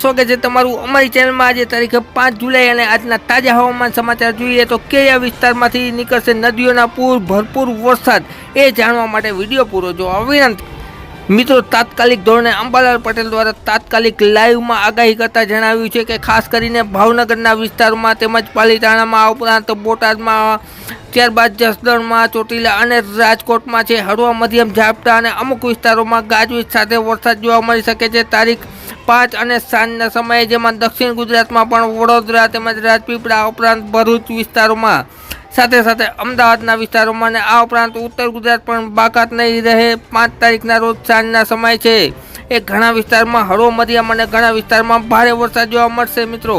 છે તમારું અમારી ચેનલમાં આજે તારીખ પાંચ જુલાઈ અને આજના તાજા હવામાન સમાચાર જોઈએ તો કયા વિસ્તારમાંથી નીકળશે નદીઓના પૂર, ભરપૂર વરસાદ એ જાણવા માટે વીડિયો પૂરો જો વિનંતી. મિત્રો, તાત્કાલિક ધોરણે અંબાલાલ પટેલ દ્વારા તાત્કાલિક લાઈવમાં આગાહી કરતા જણાવ્યું છે કે ખાસ કરીને ભાવનગરના વિસ્તારોમાં તેમજ પાલીતાણામાં આ ઉપરાંત બોટાદમાં, ત્યારબાદ જસદણમાં, ચોટીલા અને રાજકોટમાં છે. હળવા મધ્યમ ઝાપટા અને અમુક વિસ્તારોમાં ગાજવીજ સાથે વરસાદ જોવા મળી શકે છે. તારીખ પાંચ અને સાંજના સમયે જેમાં દક્ષિણ ગુજરાતમાં પણ વડોદરા તેમજ રાજપીપળા ઉપરાંત ભરૂચ વિસ્તારોમાં. સાથે સાથે અમદાવાદના વિસ્તારોમાં અને આ ઉપરાંત ઉત્તર ગુજરાત પણ બાકાત નહીં રહે. પાંચ તારીખના રોજ સાંજના સમય છે. એ ઘણા વિસ્તારમાં હળવો મધ્યમ અને ઘણા વિસ્તારમાં ભારે વરસાદ જોવા મળશે મિત્રો.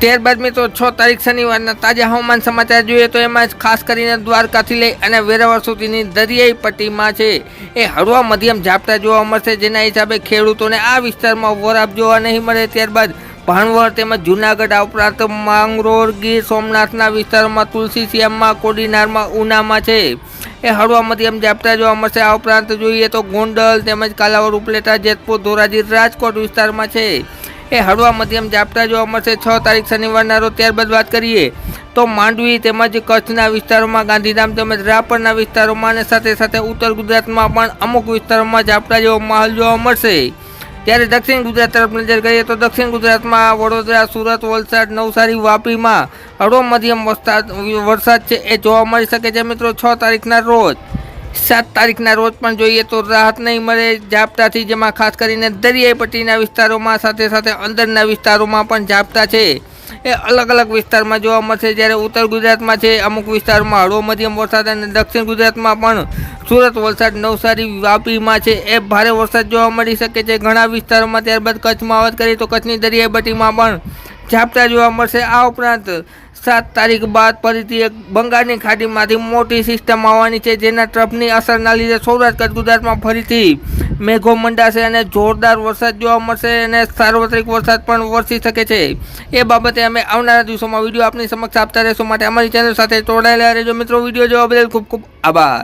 ત્યારબાદ મિત્રો, છ તારીખ શનિવારના તાજા હવામાન સમાચાર જોઈએ તો એમાં ખાસ કરીને દ્વારકાથી લઈ અને વેરાવળ સુધીની દરિયાઈ પટ્ટીમાં છે. એ હળવા મધ્યમ ઝાપટા જોવા મળશે, જેના હિસાબે ખેડૂતોને આ વિસ્તારમાં વરાપ જોવા નહીં મળે. ત્યારબાદ ભાણવડ તેમજ જુનાગઢ આ ઉપરાંત માંગરોળ, ગીર, સોમનાથના વિસ્તારોમાં તુલસી, શ્યામમાં, કોડીનારમાં, ઉનામાં છે. એ હળવા મધ્યમ ઝાપટા જોવા મળશે. આ ઉપરાંત જોઈએ તો ગોંડલ તેમજ કાલાવડ ઉપલેટા, જેતપુર, ધોરાજી, રાજકોટ વિસ્તારમાં છે. એ હળવા મધ્યમ ઝાપટા જોવા મળશે. છ તારીખ શનિવારના રોજ ત્યારબાદ વાત કરીએ તો માંડવી તેમજ કચ્છના વિસ્તારોમાં ગાંધીધામ તેમજ રાપરના વિસ્તારોમાં અને સાથે સાથે ઉત્તર ગુજરાતમાં પણ અમુક વિસ્તારોમાં ઝાપટા જેવો માહોલ જોવા મળશે. ત્યારે દક્ષિણ ગુજરાત તરફ નજર કરીએ તો દક્ષિણ ગુજરાતમાં વડોદરા, સુરત, વલસાડ, નવસારી, વાપીમાં હળવો મધ્યમ વરસાદ વરસાદ છે એ જોવા મળી શકે છે મિત્રો. છ તારીખના રોજ સાત તારીખના રોજ પણ જોઈએ તો રાહત નહીં મળે. ઝાપટાથી જેમાં ખાસ કરીને દરિયાઈ પટ્ટીના વિસ્તારોમાં સાથે સાથે અંદરના વિસ્તારોમાં પણ ઝાપટા છે. એ અલગ અલગ વિસ્તારમાં જોવા મળશે. જ્યારે ઉત્તર ગુજરાતમાં છે, અમુક વિસ્તારમાં હળવો મધ્યમ વરસાદ અને દક્ષિણ ગુજરાતમાં પણ સુરત વલસાડ, નવસારી, વાપીમાં છે. એ ભારે વરસાદ જોવા મળી શકે છે. ઘણા વિસ્તારોમાં ત્યારબાદ કચ્છમાં વાત કરીએ તો કચ્છની દરિયાઈ પટ્ટીમાં પણ ઝાપટા જોવા મળશે. આ ઉપરાંત સાત તારીખ બાદ ફરીથી એક બંગાળની ખાડીમાંથી મોટી સિસ્ટમ આવવાની છે, જેના ટ્રફની અસરના લીધે સૌરાષ્ટ્ર કચ્છ ગુજરાતમાં ફરીથી મેઘો મંડાશે અને જોરદાર વરસાદ જોવા મળશે અને સાર્વત્રિક વરસાદ પણ વરસી શકે છે. એ બાબતે અમે આવનારા દિવસોમાં વીડિયો આપની સમક્ષ આપતા રહેશું માટે અમારી ચેનલ સાથે જોડાયેલા રહેજો. મિત્રો, વીડિયો જોવા બદલ ખૂબ ખૂબ આભાર.